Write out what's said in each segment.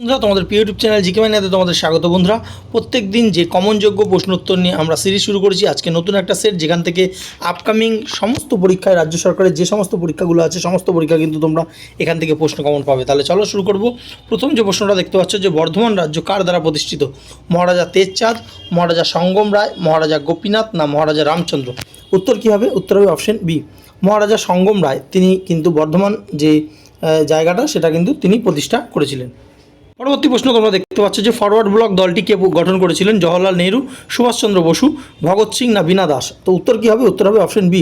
বন্ধুরা, তোমাদের প্রিয় ইউটিউব চ্যানেল জিকে মাইনাতে তোমাদের স্বাগত বন্ধুরা। প্রত্যেক দিন যে কমনযোগ্য প্রশ্ন উত্তর নিয়ে আমরা সিরিজ শুরু করেছি, আজকে নতুন একটা সেট যেখান থেকে আপকামিং সমস্ত পরীক্ষায় রাজ্য সরকারের যে সমস্ত পরীক্ষাগুলো আছে, সমস্ত পরীক্ষা কিন্তু তোমরা এখান থেকে প্রশ্ন কমন পাবে। তাহলে চলো শুরু করব। প্রথম যে প্রশ্নটা দেখতে পাচ্ছ, যে বর্ধমান রাজ্য কার দ্বারা প্রতিষ্ঠিত? মহারাজা তেজচাঁদ, মহারাজা সঙ্গম রায়, মহারাজা গোপীনাথ না মহারাজা রামচন্দ্র? উত্তর কী হবে? উত্তর হবে অপশন বি মহারাজা সঙ্গম রায়, তিনি কিন্তু বর্ধমান যে জায়গাটা, সেটা কিন্তু তিনি প্রতিষ্ঠা করেছিলেন। পরবর্তী প্রশ্ন তোমরা দেখতে পাচ্ছ যে ফরওয়ার্ড ব্লক দলটি কে গঠন করেছিলেন? জওহরলাল নেহরু, সুভাষচন্দ্র বসু, ভগৎ সিং না বীণা দাস? তো উত্তর কী হবে? উত্তর হবে অপশন বি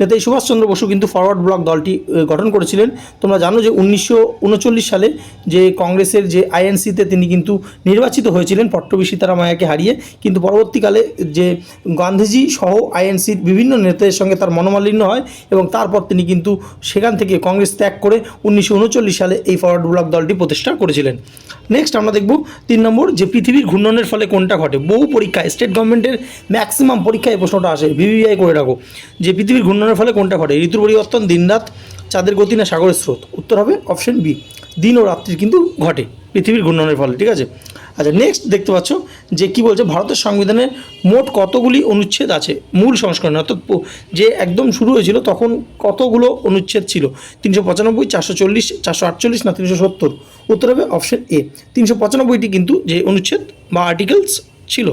নেতাজি সুভাষচন্দ্র বসু কিন্তু ফরওয়ার্ড ব্লক দলটি গঠন করেছিলেন। তোমরা জানো যে উনিশশো উনচল্লিশ সালে যে কংগ্রেসের যে আইএনসিতে তিনি কিন্তু নির্বাচিত হয়েছিলেন, পট্টবী সীতারামায়াকে হারিয়ে। কিন্তু পরবর্তীকালে যে গান্ধীজি সহ আইএনসির বিভিন্ন নেতাদের সঙ্গে তার মনোমালিন্য হয় এবং তারপর তিনি কিন্তু সেখান থেকে কংগ্রেস ত্যাগ করে উনিশশো উনচল্লিশ সালে এই ফরওয়ার্ড ব্লক দলটি প্রতিষ্ঠা করেছিলেন। নেক্সট আমরা দেখব তিন নম্বর যে পৃথিবীর ঘূর্ণনের ফলে কোনটা ঘটে? বহু পরীক্ষায় স্টেট গভর্নমেন্টের ম্যাক্সিমাম পরীক্ষায় এই প্রশ্নটা আসে। ভিভিআই করে রাখো। যে পৃথিবীর ঘূর্ণনের ফলে কোনটা ঘটে? ঋতু পরিবর্তন, দিনরাত, চাঁদের গতি না সাগরের স্রোত? উত্তর হবে অপশন বি দিন ও রাত্রির কিন্তু ঘটে পৃথিবীর ঘূর্ণনের ফলে, ঠিক আছে? আচ্ছা নেক্সট দেখতে পাচ্ছ যে কি বলছে? ভারতের সংবিধানের মোট কতগুলি অনুচ্ছেদ আছে? মূল সংস্করণ, অর্থাৎ যে একদম শুরু হয়েছিল, তখন কতগুলো অনুচ্ছেদ ছিল? তিনশো পঁচানব্বই, চারশো চল্লিশ, চারশো আটচল্লিশ না তিনশো সত্তর? উত্তর হবে অপশন এ তিনশো পঁচানব্বইটি কিন্তু যে অনুচ্ছেদ বা আর্টিকেলস ছিল।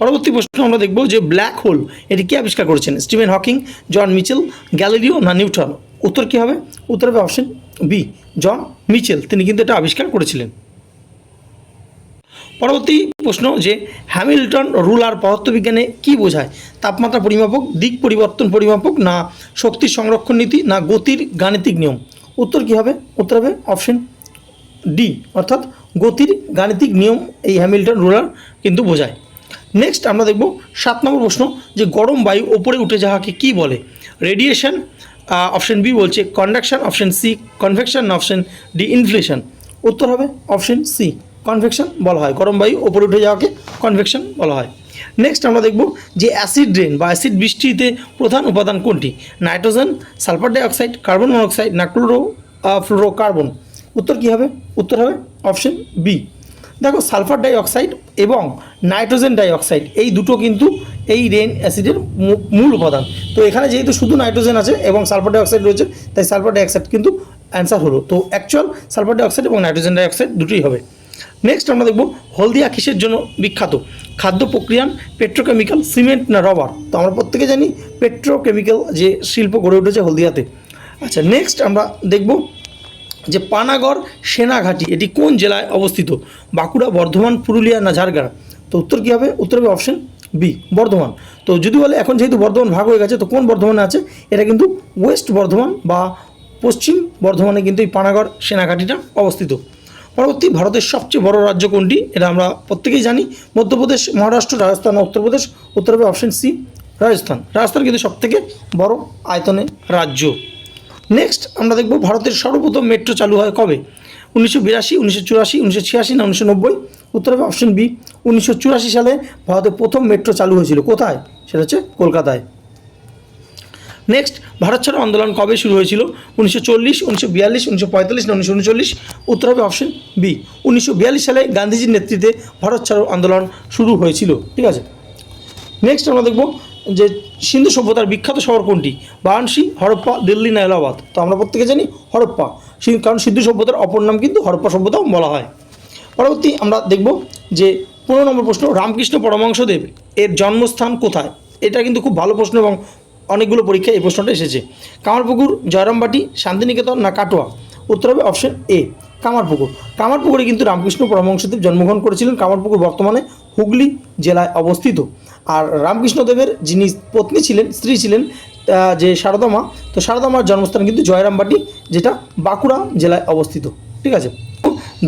পরবর্তী প্রশ্ন আমরা দেখব যে ব্ল্যাক হোল এটি কে আবিষ্কার করেছেন? Stephen Hawking, John Mitchell, Galileo না নিউটন? উত্তর কী হবে? উত্তর হবে অপশন বি জন মিচেল। তিনি কিন্তু এটা আবিষ্কার করেছিলেন। পরবর্তী প্রশ্ন যে হ্যামিল্টন রুলার পদার্থবিজ্ঞানে কি বোঝায়? তাপমাত্রা পরিমাপক, দিক পরিবর্তন পরিমাপক, না শক্তির সংরক্ষণ নীতি, না গতির গাণিতিক নিয়ম? উত্তর কী হবে? উত্তর হবে অপশন ডি অর্থাৎ গতির গাণিতিক নিয়ম এই হ্যামিল্টন রুলার কিন্তু বোঝায়। নেক্সট আমরা দেখব সাত নম্বর প্রশ্ন যে গরম বায়ু ওপরে উঠে যাওয়াকে কি বলে? রেডিয়েশন অপশন বি বলছে conduction option C convection option D inflation উত্তর হবে অপশন সি কনভেকশন বলা হয়। গরম বায়ু ওপরে উঠে যাওয়াকে কনভেকশন বলা হয়। নেক্সট আমরা দেখব যে অ্যাসিড ড্রেন বা অ্যাসিড বৃষ্টিতে প্রধান উপাদান কোনটি? Nitrogen sulphur dioxide carbon monoxide না ক্লোরো ফ্লোরোকার্বন উত্তর কী হবে? উত্তর হবে অপশন বি দেখো সালফার ডাইঅক্সাইড এবং নাইট্রোজেন ডাইঅক্সাইড এই দুটো কিন্তু এই রেন অ্যাসিডের মূল উপাদান। তো এখানে যেহেতু শুধু নাইট্রোজেন আছে এবং সালফার ডাইঅক্সাইড রয়েছে, তাই সালফার ডাইঅক্সাইড কিন্তু অ্যান্সার হলো। তো অ্যাকচুয়াল সালফার ডাইঅক্সাইড এবং নাইট্রোজেন ডাইঅক্সাইড দুটোই হবে। নেক্সট আমরা দেখব হলদিয়া কিসের জন্য বিখ্যাত? খাদ্য প্রক্রিয়ান পেট্রোকেমিক্যাল সিমেন্ট না রবার তো আমরা প্রত্যেকে জানি পেট্রোকেমিক্যাল যে শিল্প গড়ে উঠেছে হলদিয়াতে। আচ্ছা নেক্সট আমরা দেখব যে পানাগড় সেনাঘাটি, এটি কোন জেলায় অবস্থিত? বাঁকুড়া, বর্ধমান, পুরুলিয়া না ঝাড়গ্রাম? তো উত্তর কী হবে? উত্তর হবে অপশন বি বর্ধমান। তো যদি বলে এখন যেহেতু বর্ধমান ভাগ হয়ে গেছে, তো কোন বর্ধমানে আছে? এটা কিন্তু ওয়েস্ট বর্ধমান বা পশ্চিম বর্ধমানে কিন্তু এই পানাগড় সেনাঘাটিটা অবস্থিত। পরবর্তী ভারতের সবচেয়ে বড় রাজ্য কোনটি? এটা আমরা প্রত্যেকেই জানি। মধ্যপ্রদেশ, মহারাষ্ট্র, রাজস্থান, উত্তরপ্রদেশ। উত্তর হবে অপশন সি রাজস্থান। রাজস্থান কিন্তু সবথেকে বড় আয়তনে রাজ্য। নেক্সট আমরা দেখব ভারতের সর্বপ্রথম মেট্রো চালু হয় কবে? উনিশশো বিরাশি, উনিশশো চুরাশি, উনিশশো ছিয়াশি না উনিশশো নব্বই? উত্তর হবে অপশন বি উনিশশো চুরাশি সালে ভারতের প্রথম মেট্রো চালু হয়েছিল। কোথায়? সেটা হচ্ছে কলকাতায়। নেক্সট ভারত ছাড়ো আন্দোলন কবে শুরু হয়েছিল? উনিশশো চল্লিশ, উনিশশো বিয়াল্লিশ, উনিশশো পঁয়তাল্লিশ না উনিশশো উনচল্লিশ? উত্তর হবে অপশন বি উনিশশো বিয়াল্লিশ সালে গান্ধীজির নেতৃত্বে ভারত ছাড়ো আন্দোলন শুরু হয়েছিল। ঠিক আছে? নেক্সট আমরা দেখব যে সিন্ধু সভ্যতার বিখ্যাত শহর কোনটি? বারাণসী, হরপ্পা, দিল্লি না এলাহাবাদ? তো আমরা প্রত্যেকে জানি হরপ্পা। কারণ সিন্ধু সভ্যতার অপর নাম কিন্তু হরপ্পা সভ্যতাও বলা হয়। পরবর্তী আমরা দেখব যে পনেরো নম্বর প্রশ্ন, রামকৃষ্ণ পরমাংশদেব এর জন্মস্থান কোথায়? এটা কিন্তু খুব ভালো প্রশ্ন এবং অনেকগুলো পরীক্ষায় এই প্রশ্নটা এসেছে। কামারপুকুর, জয়রামবাটি, শান্তিনিকেতন না কাটোয়া? উত্তর হবে অপশন এ, কামারপুকুর। কামারপুকুরে কিন্তু রামকৃষ্ণ পরমহংসদেব জন্মগ্রহণ করেছিলেন। কামারপুকুর বর্তমানে হুগলি জেলায় অবস্থিত। আর রামকৃষ্ণদেবের যিনি পত্নী ছিলেন, স্ত্রী ছিলেন যে সারদা মা তো সারদা মার জন্মস্থান কিন্তু জয়রামবাটি, যেটা বাঁকুড়া জেলায় অবস্থিত। ঠিক আছে?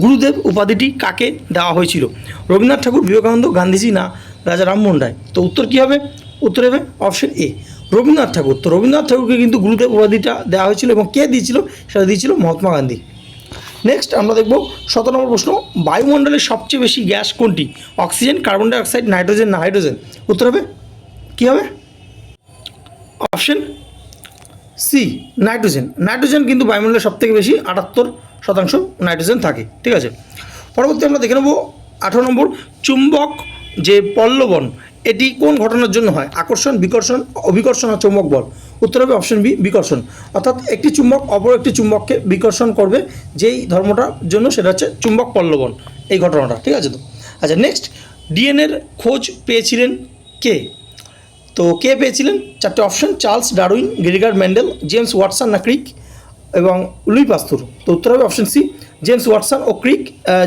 গুরুদেব উপাধিটি কাকে দেওয়া হয়েছিল? রবীন্দ্রনাথ ঠাকুর, বিবেকানন্দ, গান্ধীজি না রাজা রামমোহন রায়? তো উত্তর কী হবে? উত্তর হবে অপশন এ। রবীন্দ্রনাথ ঠাকুর। তো রবীন্দ্রনাথ ঠাকুরকে কিন্তু গুরুদেব উপাধিটা দেওয়া হয়েছিল এবং কে দিয়েছিল? সেটা দিয়েছিল মহাত্মা গান্ধী। নেক্সট আমরা দেখব সতেরো নম্বর প্রশ্ন বায়ুমণ্ডলের সবচেয়ে বেশি গ্যাস কোনটি? অক্সিজেন, কার্বন ডাইঅক্সাইড, নাইট্রোজেন না হাইড্রোজেন উত্তর হবে, কী হবে? Option C nitrogen. নাইট্রোজেন কিন্তু বায়ুমণ্ডলের সবথেকে বেশি, আটাত্তর শতাংশ নাইট্রোজেন থাকে, ঠিক আছে? পরবর্তী আমরা দেখে নেব আঠারো নম্বর, চুম্বক যে পল্লবন এটি কোন ঘটনার জন্য হয়? আকর্ষণ, বিকর্ষণ অভিকর্ষণ আর চুম্বক বল? উত্তর হবে অপশন বি বিকর্ষণ। অর্থাৎ একটি চুম্বক অপর একটি চুম্বককে বিকর্ষণ করবে, যেই ধর্মটার জন্য সেটা হচ্ছে চুম্বক পল্লবন, এই ঘটনাটা, ঠিক আছে তো? আচ্ছা নেক্সট ডিএনএর খোঁজ পেয়েছিলেন কে? তো কে পেয়েছিলেন? চারটে option Charles Darwin, Gregor Mendel, James Watson না ক্রিক এবং লুই পাস্তুর। তো উত্তর হবে অপশন সি জেমস ওয়াটসন ও ক্রিক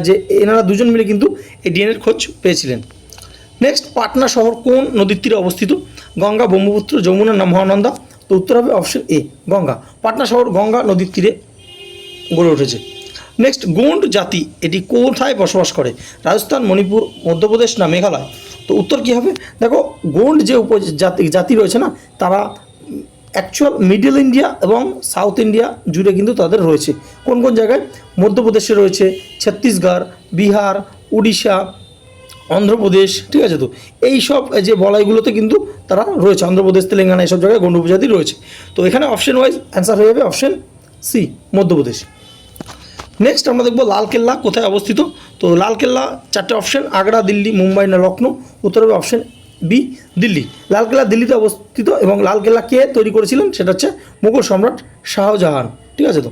যে এনারা দুজন মিলে কিন্তু এই ডিএনএর খোঁজ পেয়েছিলেন। নেক্সট পাটনা শহর কোন নদীর তীরে অবস্থিত? গঙ্গা, ব্রহ্মপুত্র, যমুনা না মহানন্দা? তো উত্তর হবে অপশন এ গঙ্গা। পাটনা শহর গঙ্গা নদীর তীরে গড়ে উঠেছে। নেক্সট গোন্ড জাতি এটি কোথায় বসবাস করে? রাজস্থান, মণিপুর, মধ্যপ্রদেশ না মেঘালয়? তো উত্তর কী হবে? দেখো, গোন্ড যে উপজাতি, জাতি রয়েছে না, তারা অ্যাকচুয়াল মিডল ইন্ডিয়া এবং সাউথ ইন্ডিয়া জুড়ে কিন্তু তাদের রয়েছে। কোন কোন জায়গায়? মধ্যপ্রদেশে রয়েছে, ছত্তিশগড়, বিহার, উড়িষ্যা অন্ধ্রপ্রদেশ, ঠিক আছে তো? এই সব যে বলয়গুলোতে কিন্তু তারা রয়েছে। অন্ধ্রপ্রদেশ, তেলেঙ্গানা, এইসব জায়গায় গণ্ড উপজাতি রয়েছে। তো এখানে অপশন ওয়াইজ অ্যান্সার হয়ে যাবে অপশন সি মধ্যপ্রদেশ। নেক্সট আমরা দেখব লালকেল্লা কোথায় অবস্থিত। তো লালকেল্লা চারটে অপশন আগ্রা, দিল্লি, মুম্বাই না লখনৌ উত্তর হবে অপশন বি দিল্লি। লালকেল্লা দিল্লিতে অবস্থিত এবং লালকেল্লা কে তৈরি করেছিলেন? সেটা হচ্ছে মুঘল সম্রাট শাহজাহান, ঠিক আছে তো?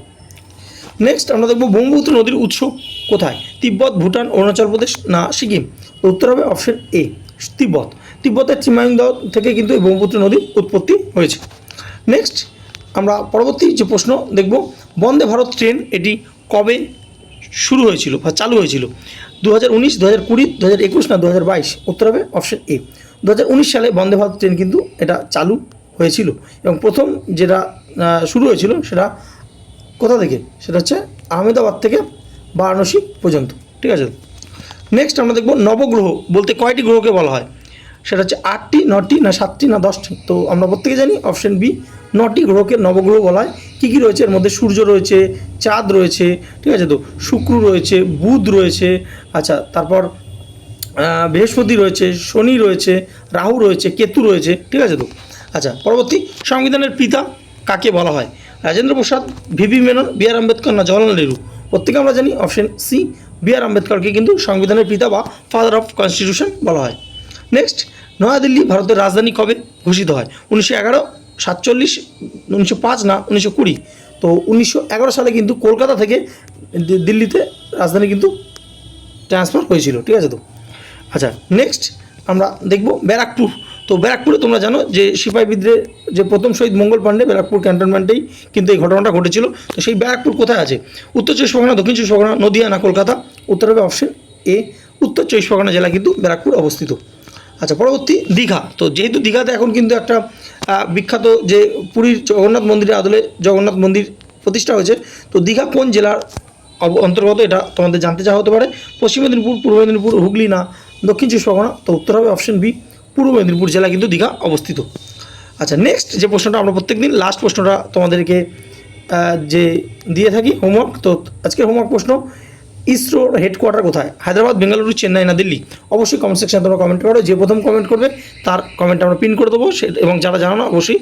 নেক্সট আমরা দেখব ব্রহ্মপুত্র নদীর উৎস কোথায়? তিব্বত, ভুটান, অরুণাচল প্রদেশ না সিকিম? উত্তর হবে অপশন এ, তিব্বত। তিব্বতের চিমাইংদাও থেকে কিন্তু এই ব্রহ্মপুত্র নদীর উৎপত্তি হয়েছে। নেক্সট আমরা পরবর্তী যে প্রশ্ন দেখব, বন্দে ভারত ট্রেন এটি কবে শুরু হয়েছিল বা চালু হয়েছিল? দু হাজার উনিশ দু হাজার কুড়ি দু হাজার একুশ না দু হাজার বাইশ? উত্তর হবে অপশন এ। দু হাজার উনিশ সালে বন্দে ভারত ট্রেন কিন্তু এটা চালু হয়েছিল এবং প্রথম যেটা শুরু হয়েছিল সেটা কোথা থেকে? সেটা হচ্ছে আহমেদাবাদ থেকে বারাণসী পর্যন্ত। ঠিক আছে? নেক্সট আমরা দেখব নবগ্রহ বলতে কয়টি গ্রহকে বলা হয়? সেটা হচ্ছে আটটি, নটি না সাতটি না দশটি? তো আমরা প্রত্যেকে জানি অপশন বি নটি গ্রহকে নবগ্রহ বলা হয়। কী কী রয়েছে? এর মধ্যে সূর্য রয়েছে, চাঁদ রয়েছে, ঠিক আছে তো? শুক্র রয়েছে, বুধ রয়েছে আচ্ছা তারপর বৃহস্পতি রয়েছে, শনি রয়েছে, রাহু রয়েছে, কেতু রয়েছে, ঠিক আছে তো? আচ্ছা পরবর্তী সংবিধানের পিতা কাকে বলা হয়? Rajendra Prasad VP Menon, B R Ambedkar না জওয়াহরলাল নেহরু? প্রত্যেকে আমরা জানি অপশন সি বি আর আম্বেদকরকে কিন্তু সংবিধানের পিতা বা ফাদার অফ কনস্টিটিউশন বলা হয়। নেক্সট নয়াদিল্লি ভারতের রাজধানী কবে ঘোষিত হয়? উনিশশো এগারো, সাতচল্লিশ, উনিশশো পাঁচ না উনিশশো কুড়ি? তো উনিশশো এগারো সালে কিন্তু কলকাতা থেকে দিল্লিতে রাজধানী কিন্তু ট্রান্সফার হয়েছিল। ঠিক আছে তো? আচ্ছা নেক্সট আমরা দেখব ব্যারাকপুর। তো ব্যারাকপুরে তোমরা জানো যে সিপাহী বিদ্রোহের যে প্রথম শহীদ মঙ্গল পাণ্ডে ব্যারাকপুর ক্যান্টনমেন্টেই কিন্তু এই ঘটনাটা ঘটেছিল। তো সেই ব্যারাকপুর কোথায় আছে? উত্তর চব্বিশ পরগনা, দক্ষিণ চব্বিশ পরগনা, নদিয়া, না কলকাতা? উত্তর হবে অপশন এ উত্তর চব্বিশ পরগনা জেলা কিন্তু ব্যারাকপুর অবস্থিত। আচ্ছা পরবর্তী দীঘা। তো যেহেতু দীঘাতে এখন কিন্তু একটা বিখ্যাত যে পুরীর জগন্নাথ মন্দিরের আদলে জগন্নাথ মন্দির প্রতিষ্ঠা হয়েছে, তো দীঘা কোন জেলার অন্তর্গত এটা তোমাদের জানতে চাওয়া হতে পারে। পশ্চিম মেদিনীপুর, পূর্ব মেদিনীপুর, হুগলি, না দক্ষিণ চব্বিশ পরগনা, তো উত্তর হবে অপশন বি পূর্ব মেদিনীপুর জেলা কিন্তু দীঘা অবস্থিত। আচ্ছা নেক্সট যে প্রশ্নটা আমরা প্রত্যেক দিন লাস্ট প্রশ্নটা তোমাদেরকে যে দিয়ে থাকি হোমওয়ার্ক তো আজকের হোমওয়ার্ক প্রশ্ন ইসরোর হেডকোয়ার্টার কোথায়? হায়দ্রাবাদ, বেঙ্গালুরু, চেন্নাই না দিল্লি? অবশ্যই কমেন্ট সেকশনে তোমরা কমেন্ট করো, যে প্রথম কমেন্ট করবে, তার কমেন্ট আমরা পিন করে দেবো এবং যারা জানো না, অবশ্যই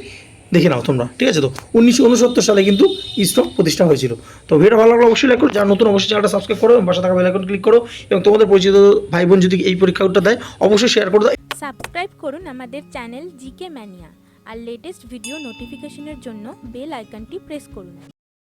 দেখে নাও তোমরা, ঠিক আছে তো? উনিশশো উনসত্তর সালে কিন্তু ইসরো প্রতিষ্ঠা হয়েছিল। তো ভিডিও ভালো লাগলে অবশ্যই লাইক করো, যারা নতুন অবশ্যই চ্যানেলটা সাবস্ক্রাইব করো, এবং পাশে থাকা বেল আইকন ক্লিক করো, এবং তোমাদের পরিচিত ভাই বোন যদি এই পরীক্ষাটা দেয়, অবশ্যই শেয়ার করে সাবস্ক্রাইব করুন আমাদের চ্যানেল জিকে ম্যানিয়া আর লেটেস্ট ভিডিও নোটিফিকেশনের জন্য বেল আইকনটি প্রেস করুন।